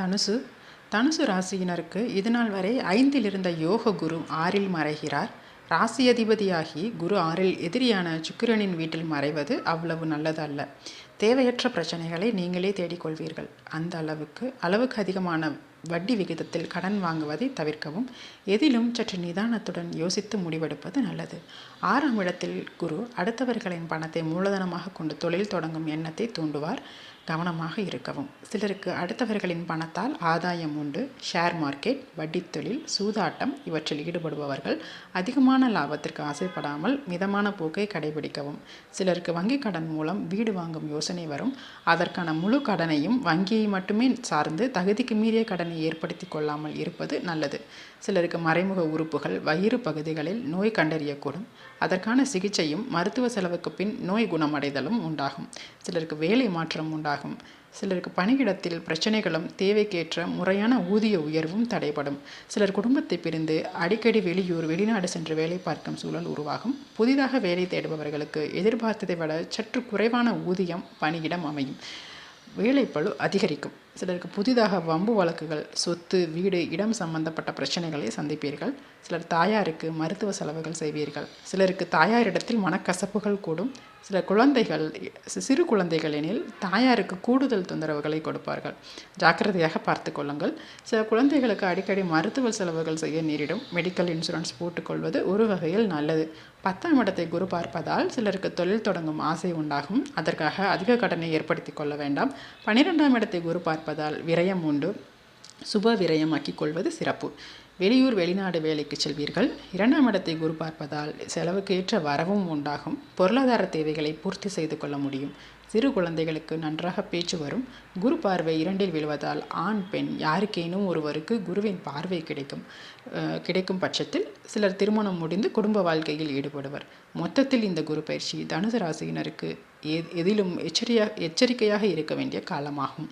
தனுசு. தனுசு ராசியினருக்கு இதுநாள் வரை ஐந்தில் இருந்த யோக குரு ஆறில் மறைகிறார். ராசி அதிபதியாகி குரு ஆறில் எதிரியான சுக்கிரனின் வீட்டில் மறைவது அவ்வளவு நல்லதல்ல. தேவையற்ற பிரச்சனைகளை நீங்களே தேடிக்கொள்வீர்கள். அந்த அளவுக்கு அளவுக்கு அதிகமான வட்டி விகிதத்தில் கடன் வாங்குவதை தவிர்க்கவும் எதிலும் சற்று நிதானத்துடன் யோசித்து முடிவெடுப்பது நல்லது. ஆறாம் இடத்தில் குரு அடுத்தவர்களின் பணத்தை மூலதனமாக கொண்டு தொழில் தொடங்கும் எண்ணத்தை தூண்டுவார். கவனமாக இருக்கவும். சிலருக்கு அடுத்தவர்களின் பணத்தால் ஆதாயம் உண்டு. ஷேர் மார்க்கெட் வட்டித்தொழில் சூதாட்டம் இவற்றில் ஈடுபடுபவர்கள் அதிகமான லாபத்திற்கு ஆசைப்படாமல் மிதமான போக்கை கடைபிடிக்கவும். சிலருக்கு வங்கிக் கடன் மூலம் வீடு வாங்கும் யோசனை வரும். அதற்கான முழு கடனையும் வங்கியை மட்டுமே சார்ந்து தகுதிக்கு மீறிய கடனை ஏற்படுத்தி கொள்ளாமல் இருப்பது நல்லது. சிலருக்கு மறைமுக உறுப்புகள் வயிறு பகுதிகளில் நோய் கண்டறியக்கூடும். அதற்கான சிகிச்சையும் மருத்துவ செலவுக்கு பின் நோய் குணமடைதலும் உண்டாகும். சிலருக்கு வேலை மாற்றம் உண்டாகும். சிலருக்கு பணியிடத்தில் பிரச்சனைகளும் தேவைக்கேற்ற முறையான ஊதிய உயர்வும் தடைபடும். சிலர் குடும்பத்தை பிரிந்து அடிக்கடி வெளியூர் வெளிநாடு சென்று வேலை பார்க்கும் சூழல் உருவாகும். புதிதாக வேலை தேடுபவர்களுக்கு எதிர்பார்த்ததை விட சற்று குறைவான ஊதியம் பணியிடம் அமையும். வேலைப்பழு அதிகரிக்கும். சிலருக்கு புதிதாக வம்பு வழக்குகள் சொத்து வீடு இடம் சம்பந்தப்பட்ட பிரச்சனைகளை சந்திப்பீர்கள். சிலர் தாயாருக்கு மருத்துவ செலவுகள் செய்வீர்கள். சிலருக்கு தாயாரிடத்தில் மனக்கசப்புகள் கூடும். சில குழந்தைகள் சிறு குழந்தைகள் எனில் தாயாருக்கு கூடுதல் தொந்தரவுகளை கொடுப்பார்கள். ஜாக்கிரதையாக பார்த்து கொள்ளுங்கள். சில குழந்தைகளுக்கு அடிக்கடி மருத்துவ செலவுகள் செய்ய நேரிடும். மெடிக்கல் இன்சூரன்ஸ் போட்டுக்கொள்வது ஒரு வகையில் நல்லது. பத்தாம் இடத்தை குரு பார்ப்பதால் சிலருக்கு தொழில் தொடங்கும் ஆசை உண்டாகும். அதற்காக அதிக கடனை ஏற்படுத்தி கொள்ள வேண்டாம். பன்னிரெண்டாம் இடத்தை குரு பார்ப்பதால் விரயம் உண்டு. சுப விரயமாக்கிக் கொள்வது சிறப்பு. வெளியூர் வெளிநாடு வேலைக்கு செல்வீர்கள். இரண்டாம் இடத்தை குரு பார்ப்பதால் செலவுக்கு ஏற்ற வரவும் உண்டாகும். பொருளாதார தேவைகளை பூர்த்தி செய்து கொள்ள முடியும். சிறு குழந்தைகளுக்கு நன்றாக பேச்சு வரும். குரு பார்வை இரண்டில் விழுவதால் ஆண் பெண் யாருக்கேனும் ஒருவருக்கு குருவின் பார்வை கிடைக்கும். கிடைக்கும் பட்சத்தில் சிலர் திருமணம் முடிந்து குடும்ப வாழ்க்கையில் ஈடுபடுவர். மொத்தத்தில் இந்த குரு பயிற்சி தனுசு ராசியினருக்கு எதிலும் எச்சரியா எச்சரிக்கையாக இருக்க வேண்டிய காலமாகும்.